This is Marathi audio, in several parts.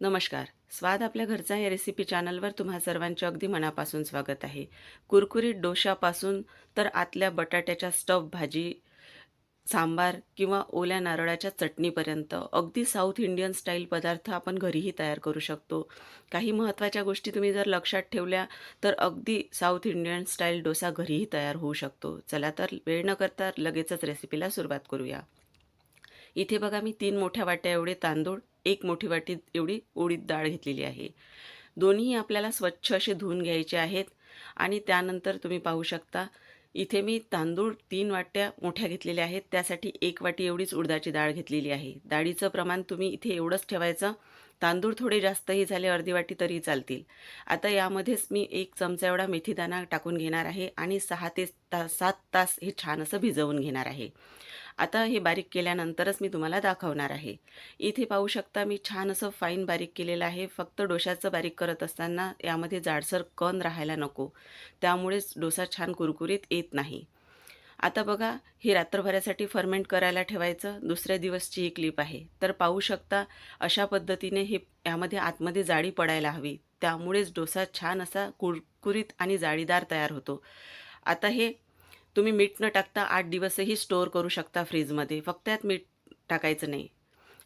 नमस्कार. स्वाद आपल्या घरचा या रेसिपी चॅनलवर तुम्हा सर्वांचे अगदी मनापासून स्वागत आहे. कुरकुरीत डोशापासून तर आतल्या बटाट्याच्या स्टफ भाजी सांबार किंवा ओल्या नारळाच्या चटणीपर्यंत अगदी साऊथ इंडियन स्टाईल पदार्थ आपण घरीही तयार करू शकतो. काही महत्त्वाच्या गोष्टी तुम्ही जर लक्षात ठेवल्या तर अगदी साऊथ इंडियन स्टाईल डोसा घरीही तयार होऊ शकतो. चला तर वेळ न करता लगेचच रेसिपीला सुरुवात करूया. इथे बघा मी तीन मोठ्या वाट्या एवढे तांदूळ एक मोठी वाटी एवढी उडीद डाळ घेतलेली आहे. दोन्ही आपल्याला स्वच्छ असे धुवून घ्यायचे आहेत आणि त्यानंतर तुम्ही पाहू शकता इथे मी तांदूळ तीन वाट्या मोठ्या घेतलेल्या आहेत. त्यासाठी एक वाटी एवढीच उडदाची डाळ घेतलेली आहे. डाळीचं प्रमाण तुम्ही इथे एवढंच ठेवायचं तांदूळ थोडे जास्तही झाले अर्धी वाटी तरी चालतील. आता यामध्येच मी एक चमचा एवढा मेथीदाणा टाकून घेणार आहे आणि सहा ते ता सात तास हे छान असं भिजवून घेणार आहे. आता हे बारीक केल्यानंतरच मी तुम्हाला दाखवणार आहे. इथे पाहू शकता मी छान असं फाईन बारीक केलेलं आहे. फक्त डोशाचं बारीक करत असताना यामध्ये जाडसर कण राहायला नको. त्यामुळेच डोसा छान कुरकुरीत येत नाही. आता बघा हे रात्रभरासाठी फर्मेंट करायला ठेवायचं दुसऱ्या दिवसची ही क्लिप आहे. तर पाहू शकता अशा पद्धतीने हे यामध्ये आतमध्ये जाळी पडायला हवी. त्यामुळेच डोसा छान असा कुरकुरीत आणि जाळीदार तयार होतो. आता हे तुम्ही मीठ न टाकता आठ दिवसही स्टोअर करू शकता फ्रीजमध्ये फक्त यात मीठ टाकायचं नाही.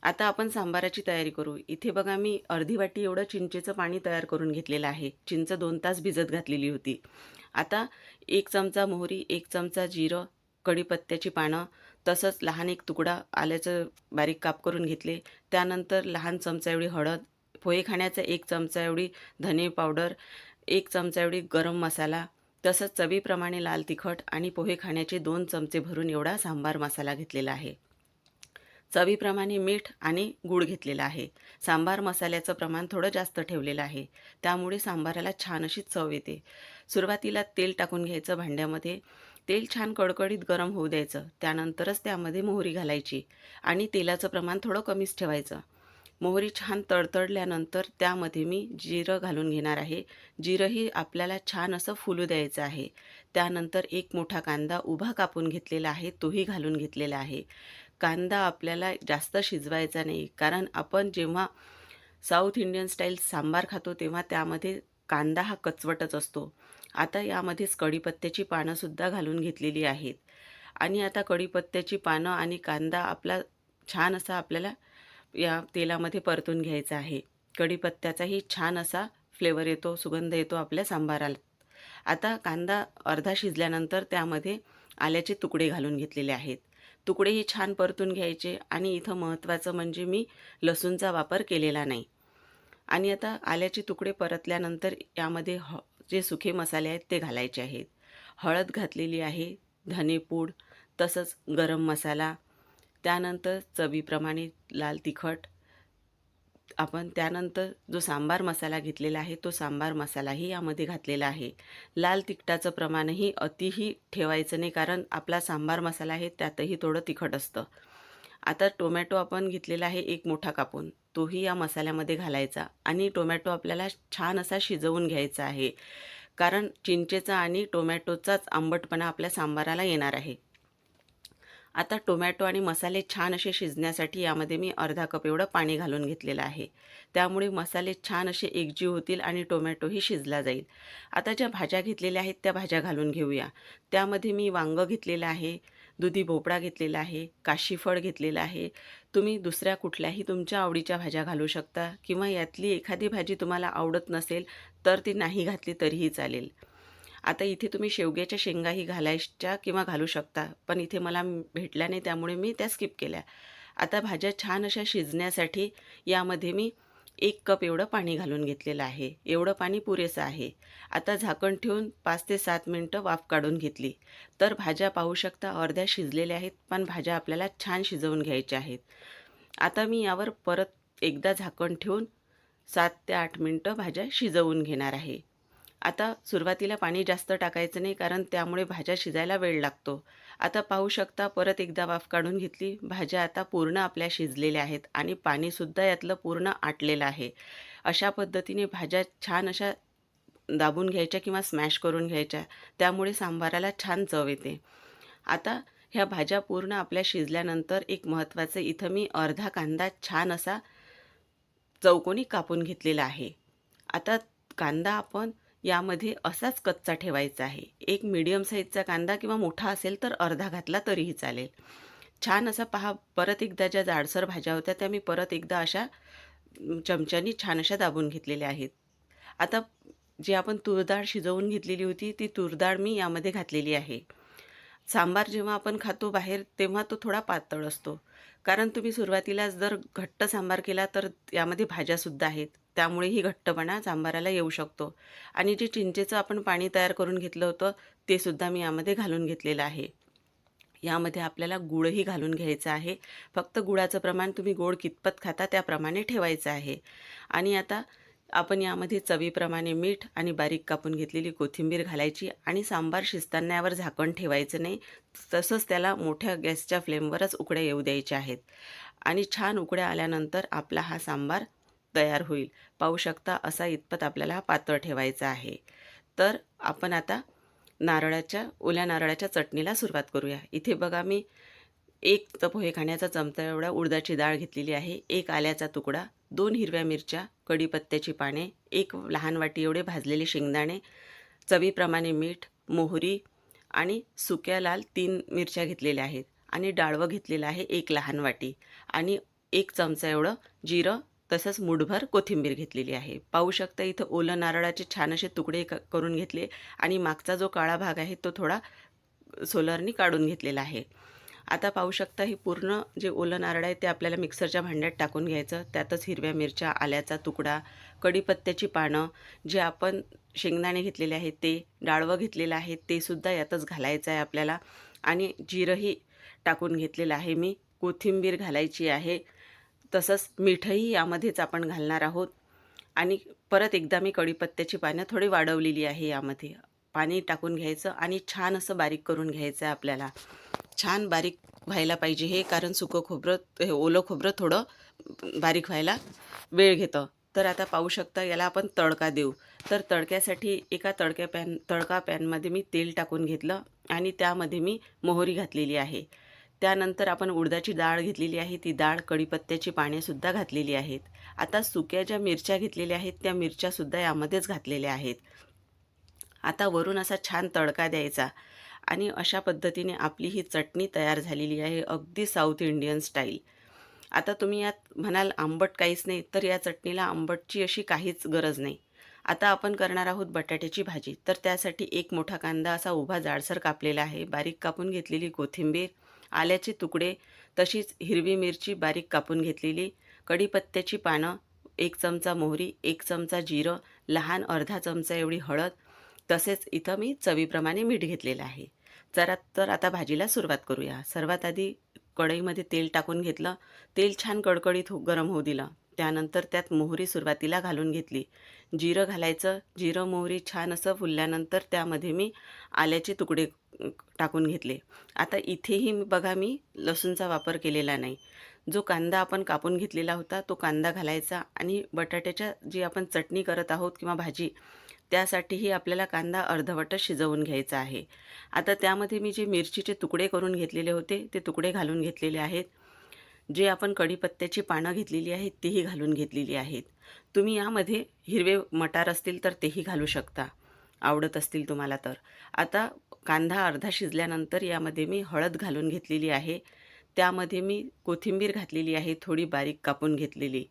आता आपण सांबाराची तयारी करू. इथे बघा मी अर्धी वाटी एवढं चिंचेचं पाणी तयार करून घेतलेलं आहे. चिंच दोन तास भिजत घातलेली होती. आता एक चमचा मोहरी एक चमचा जिरं कढीपत्त्याची पानं तसंच लहान एक तुकडा आल्याचं बारीक काप करून घेतले. त्यानंतर लहान चमचा एवढी हळद पोहे खाण्याचा एक चमचा एवढी धने पावडर एक चमचा एवढी गरम मसाला तसंच चवीप्रमाणे लाल तिखट आणि पोहे खाण्याचे दोन चमचे भरून एवढा सांबार मसाला घेतलेला आहे. चवीप्रमाणे मीठ आणि गूळ घेतलेला आहे. सांबार मसाल्याचं प्रमाण थोडं जास्त ठेवलेलं आहे. त्यामुळे सांबाराला छान अशी चव येते. सुरुवातीला तेल टाकून घ्यायचं भांड्यामध्ये. तेल छान कडकडीत गरम होऊ द्यायचं. त्यानंतरच त्यामध्ये मोहरी घालायची आणि तेलाचं प्रमाण थोडं कमीच ठेवायचं. मोहरी छान तडतडल्यानंतर त्यामध्ये मी जिरं घालून घेणार आहे. जिरंही आपल्याला छान असं फुलू द्यायचं आहे. त्यानंतर एक मोठा कांदा उभा कापून घेतलेला आहे. तोही घालून घेतलेला आहे. कांदा आपल्याला जास्त शिजवायचा नाही. कारण आपण जेव्हा साऊथ इंडियन स्टाईल सांबार खातो तेव्हा त्यामध्ये कांदा हा कचवटच असतो. आता यामध्येच कढीपत्त्याची पानंसुद्धा घालून घेतलेली आहेत. आणि आता कढीपत्त्याची पानं आणि कांदा आपला छान असा आपल्याला या तेलामध्ये परतून घ्यायचा आहे. कढीपत्त्याचाही छान असा फ्लेवर येतो सुगंध येतो आपल्या सांबाराला. आता कांदा अर्धा शिजल्यानंतर त्यामध्ये आल्याचे तुकडे घालून घेतलेले आहेत. तुकडेही छान परतून घ्यायचे आणि इथं महत्त्वाचं म्हणजे मी लसूणचा वापर केलेला नाही. आणि आता आल्याचे तुकडे परतल्यानंतर यामध्ये ह जे सुखे मसाले आहेत ते घालायचे आहेत. हळद घातलेली आहे धनेपूड तसंच गरम मसाला त्यानंतर चवीप्रमाणे लाल तिखट आपण त्यानंतर जो सांबार मसाला घेतलेला आहे तो सांबार मसालाही यामध्ये घातलेला आहे. लाल तिखटाचं प्रमाणही अतिही ठेवायचं नाही कारण आपला सांबार मसाला आहे त्यातही थोडं तिखट असतं. आता टोमॅटो आपण घेतलेला आहे एक मोठा कापून. तोही या मसाल्यामध्ये घालायचा आणि टोमॅटो आपल्याला छान असा शिजवून घ्यायचा आहे. कारण चिंचेचा आणि टोमॅटोचाच आंबटपणा आपल्या सांबाराला येणार आहे. आता टोमॅटो आणि मसाले छान असे शिजण्यासाठी यामध्ये मी अर्धा कप एवढं पाणी घालून घेतलेलं आहे. त्यामुळे मसाले छान असे एकजीव होतील आणि टोमॅटोही शिजला जाईल. आता ज्या भाज्या घेतलेल्या आहेत त्या भाज्या घालून घेऊया. त्यामध्ये मी वांगं घेतलेलं आहे दुधी भोपळा घेतलेला आहे काशीफळ घेतलेलं आहे. तुम्ही दुसऱ्या कुठल्याही तुमच्या आवडीच्या भाज्या घालू शकता किंवा यातली एखादी भाजी तुम्हाला आवडत नसेल तर ती नाही घातली तरीही चालेल. आता इथे तुम्ही शेवग्याच्या शेंगाही घालायच्या किंवा घालू शकता. पण इथे मला भेटल्या नाही त्यामुळे मी त्या स्किप केल्या. आता भाज्या छान अशा शिजण्यासाठी यामध्ये मी एक कप एवढं पाणी घालून घेतलेलं आहे. एवढं पाणी पुरेसं आहे. आता झाकण ठेवून पाच ते सात मिनटं वाफ काढून घेतली. तर भाज्या पाहू शकता अर्ध्या शिजलेल्या आहेत पण भाज्या आपल्याला छान शिजवून घ्यायच्या आहेत. आता मी यावर परत एकदा झाकण ठेवून सात ते आठ मिनटं भाज्या शिजवून घेणार आहे. आता सुरुवातीला पाणी जास्त टाकायचं नाही कारण त्यामुळे भाज्या शिजायला वेळ लागतो. आता पाहू शकता परत एकदा वाफ काढून घेतली भाज्या आता पूर्ण आपल्या शिजलेल्या आहेत आणि पाणीसुद्धा यातलं पूर्ण आटलेलं आहे. अशा पद्धतीने भाज्या छान अशा दाबून घ्यायच्या किंवा स्मॅश करून घ्यायच्या त्यामुळे सांबाराला छान चव येते. आता ह्या भाज्या पूर्ण आपल्या शिजल्यानंतर एक महत्त्वाचं इथं मी अर्धा कांदा छान असा चौकोनी कापून घेतलेला आहे. आता कांदा आपण यामध्ये असाच कच्चा ठेवायचा आहे. एक मीडियम साईजचा कांदा किंवा मोठा असेल तर अर्धा घातला तरीही चालेल. छान असा पहा परत एकदा ज्या जाडसर भाज्या होत्या त्या मी परत एकदा अशा चमच्यानी छान अशा दाबून घेतलेल्या आहेत. आता जी आपण तूर डाळ शिजवून घेतलेली होती ती तूर डाळ मी यामध्ये घातलेली आहे. सांबार जेव्हा आपण खातो बाहेर तेव्हा तो थोडा पातळ असतो. कारण तुम्ही सुरुवातीलाच जर घट्ट सांबार केला तर यामध्ये भाज्यासुद्धा आहेत. त्यामुळे ही घट्टपणा सांबाराला येऊ शकतो. आणि जे चिंचेचं आपण पाणी तयार करून घेतलं होतं ते सुद्धा मी यामध्ये घालून घेतलेलं आहे. यामध्ये आपल्याला गुळही घालून घ्यायचं आहे. फक्त गुळाचं प्रमाण तुम्ही गोड कितपत खाता त्याप्रमाणे ठेवायचं आहे. आणि आता आपण यामध्ये चवीप्रमाणे मीठ आणि बारीक कापून घेतलेली कोथिंबीर घालायची आणि सांबार शिजताना यावर झाकण ठेवायचं नाही. तसंच त्याला मोठ्या गॅसच्या फ्लेमवरच उकड्या येऊ द्यायच्या आहेत. आणि छान उकड्या आल्यानंतर आपला हा सांबार तयार होईल. पाहू शकता असा इतपत आपल्याला हा पातळ ठेवायचा आहे. तर आपण आता नारळाच्या ओल्या नारळाच्या चटणीला सुरुवात करूया. इथे बघा मी एक तर पोहे खाण्याचा चमचा एवढा उडदाची डाळ घेतलेली आहे एक आल्याचा तुकडा दोन हिरव्या मिरच्या कढीपत्त्याची पाने एक लहान वाटी एवढे भाजलेले शेंगदाणे चवीप्रमाणे मीठ मोहरी आणि सुक्या लाल तीन मिरच्या घेतलेल्या आहेत आणि डाळवं घेतलेलं आहे एक लहान वाटी आणि एक चमचा एवढं जिरं तसंच मुठभर कोथिंबीर घेतलेली आहे. पाहू शकता इथं ओलं नारळाचे छान असे तुकडे क करून घेतले आणि मागचा जो काळा भाग आहे तो थोडा सोलरनी काढून घेतलेला आहे. आता पाहू शकता ही पूर्ण जे ओलं नारळ आहे ते आपल्याला मिक्सरच्या भांड्यात टाकून घ्यायचं. त्यातच हिरव्या मिरच्या आल्याचा तुकडा कढीपत्त्याची पानं जे आपण शेंगदाणे घेतलेले आहेत ते डाळवं घेतलेलं आहे ते सुद्धा यातच घालायचं आहे आपल्याला. आणि जिरंही टाकून घेतलेलं आहे मी. कोथिंबीर घालायची आहे. तसंच मीठही यामध्येच आपण घालणार आहोत. आणि परत एकदा मी कढीपत्त्याची पानं थोडी वाढवलेली आहे यामध्ये. पाणी टाकून घ्यायचं आणि छान असं बारीक करून घ्यायचं आहे आपल्याला. छान बारीक व्हायला पाहिजे हे कारण सुकं खोबरं हे ओलं खोबरं थोडं बारीक व्हायला वेळ घेतं. तर आता पाहू शकता याला आपण तडका देऊ. तर तडक्यासाठी एका तडक्या पॅन तडका पॅनमध्ये मी तेल टाकून घेतलं आणि त्यामध्ये मी मोहरी घातलेली आहे. त्यानंतर आपण उडदाची डाळ घेतलेली आहे. ती डाळ कढीपत्त्याची पानेसुद्धा घातलेली आहेत. आता सुक्या ज्या मिरच्या घेतलेल्या आहेत त्या मिरच्यासुद्धा यामध्येच घातलेल्या आहेत. आता वरून असा छान तडका द्यायचा. आणि अशा पद्धतीने आपली ही चटणी तयार झालेली आहे अगदी साऊथ इंडियन स्टाईल. आता तुम्ही यात म्हणाल आंबट काहीच नाही तर या चटणीला आंबटची अशी काहीच गरज नाही. आता आपण करणार आहोत बटाट्याची भाजी तर त्यासाठी एक मोठा कांदा असा उभा जाडसर कापलेला आहे बारीक कापून घेतलेली कोथिंबीर आल्याचे तुकडे तशीच हिरवी मिरची बारीक कापून घेतलेली कढीपत्त्याची पानं एक चमचा मोहरी एक चमचा जिरं लहान अर्धा चमचा एवढी हळद तसेच इथं मी चवीप्रमाणे मीठ घेतलेलं आहे. जरा तर आता भाजीला सुरुवात करूया. सर्वात आधी कढईमध्ये तेल टाकून घेतलं. तेल छान कडकडीत हो गरम होऊ दिलं. त्यानंतर त्यात मोहरी सुरुवातीला घालून घेतली. जिरं घालायचं. जिरं मोहरी छान असं फुलल्यानंतर त्यामध्ये मी आल्याचे तुकडे टाकून घेतले. आता इथेही बघा मी लसूणचा वापर केलेला नाही. जो कांदा आपण कापून घेतलेला होता तो कांदा घालायचा आणि बटाट्याच्या जी आपण चटणी करत आहोत किंवा भाजी त्यासाठीही आपल्याला कांदा अर्धवटच शिजवून घ्यायचा आहे. आता त्यामध्ये मी जे मिरचीचे तुकडे करून घेतलेले होते ते तुकडे घालून घेतलेले आहेत. जे आपण कढीपत्त्याची पानं घेतलेली आहेत तीही घालून घेतलेली आहेत. तुम्ही यामध्ये हिरवे मटार असतील तर तेही घालू शकता. आवडत असतील तुम्हाला तर. आता कांदा अर्धा शिजल्यानंतर यामध्ये मी हळद घालून घेतलेली आहे. त्यामध्ये मी कोथिंबीर घातलेली आहे थोडी बारीक कापून घेतलेली.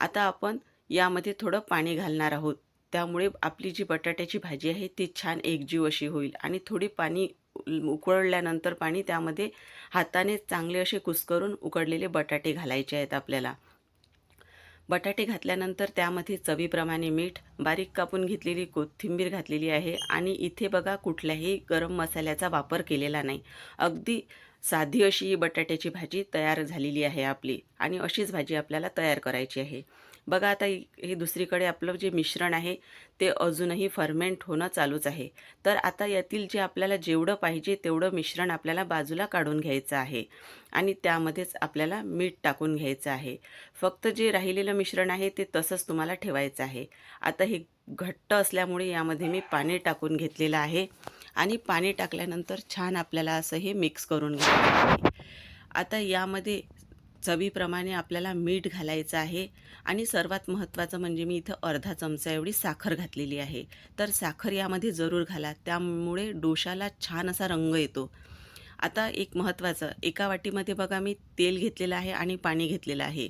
आता आपण यामध्ये थोडं पाणी घालणार आहोत. त्यामुळे आपली जी बटाट्याची भाजी आहे ती छान एकजीव अशी होईल. आणि थोडी पाणी उकळल्यानंतर पाणी त्यामध्ये हाताने चांगले असे कुस्करून उकडलेले बटाटे घालायचे आहेत आपल्याला. बटाटे घातल्यानंतर त्यामध्ये चवीप्रमाणे मीठ बारीक कापून घेतलेली कोथिंबीर घातलेली आहे आणि इथे बघा कुठल्याही गरम मसाल्याचा वापर केलेला नाही. अगदी साधी अशी ही बटाट्याची भाजी तयार झालेली आहे आपली आणि अशीच भाजी आपल्याला तयार करायची आहे. बघा आता हे दुसरीकडे आपलं जे मिश्रण आहे ते अजूनही फर्मेंट होणं चालूच आहे. तर आता यातील जे आपल्याला जेवढं पाहिजे तेवढं मिश्रण आपल्याला बाजूला काढून घ्यायचं आहे आणि त्यामध्येच आपल्याला मीठ टाकून घ्यायचं आहे. फक्त जे राहिलेलं मिश्रण आहे ते तसंच तुम्हाला ठेवायचं आहे. आता हे घट्ट असल्यामुळे यामध्ये मी पाणी टाकून घेतलेलं आहे आणि पाणी टाकल्यानंतर छान आपल्याला असं हे मिक्स करून घ्यायचं आहे. आता यामध्ये चवीप्रमाणे आपल्याला मीठ घालायचं आहे. आणि सर्वात महत्त्वाचं म्हणजे मी इथं अर्धा चमचा एवढी साखर घातलेली आहे. तर साखर यामध्ये जरूर घाला. त्यामुळे डोशाला छान असा रंग येतो. आता एक महत्त्वाचं एका वाटीमध्ये बघा मी तेल घेतलेलं आहे आणि पाणी घेतलेलं आहे.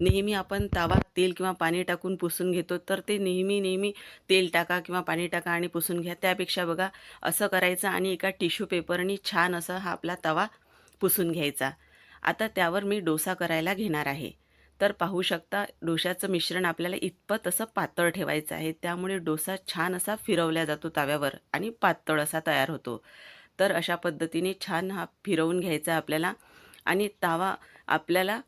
नेहमी आपण तावा तेल किंवा पाणी टाकून पुसून घेतो तर ते नेहमी नेहमी तेल टाका किंवा पाणी टाका आणि पुसून घ्या. त्यापेक्षा बघा असं करायचं आणि एका टिश्यू पेपरनी छान असं हा आपला तवा पुसून घ्यायचा. आता त्यावर मी डोसा करायला घेणार आहे. तर पाहू शकता डोशाचं मिश्रण आपल्याला इतपत असं पातळ ठेवायचं आहे त्यामुळे डोसा छान असा फिरवला जातो तव्यावर आणि पातळ असा तयार होतो. तर अशा पद्धतीने छान हा फिरवून घ्यायचा आपल्याला. आणि तावा आपल्याला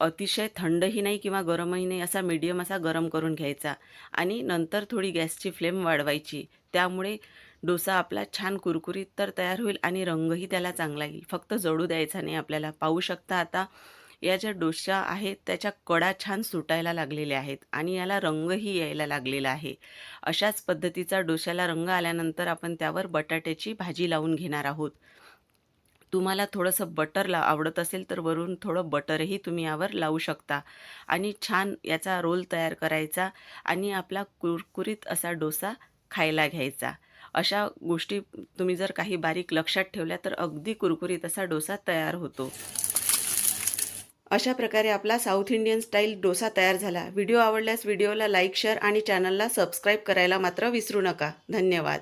अतिशय थंडही नाही किंवा गरमही नाही असा मीडियम असा गरम करून घ्यायचा. आणि नंतर थोडी गॅसची फ्लेम वाढवायची. त्यामुळे डोसा आपला छान कुरकुरीत तर तयार होईल आणि रंगही त्याला चांगला येईल. फक्त जळू द्यायचा नाही आपल्याला. पाहू शकता आता या ज्या डोशा आहेत त्याच्या कडा छान सुटायला लागलेल्या आहेत आणि याला रंगही यायला लागलेला आहे. अशाच पद्धतीचा डोशाला रंग आल्यानंतर आपण त्यावर बटाट्याची भाजी लावून घेणार आहोत. तुम्हाला थोडंसं बटर ला आवडत असेल तर वरून थोडं बटरही तुम्ही यावर लावू शकता. आणि छान याचा रोल तयार करायचा आणि आपला कुरकुरीत असा डोसा खायला घ्यायचा. अशा गोष्टी तुम्ही जर काही बारीक लक्षात ठेवल्या तर अगदी कुरकुरीत असा डोसा तयार होतो. अशा प्रकारे आपला साऊथ इंडियन स्टाईल डोसा तयार झाला. व्हिडिओ आवडल्यास व्हिडिओला लाईक शेअर आणि चॅनलला सबस्क्राईब करायला मात्र विसरू नका. धन्यवाद.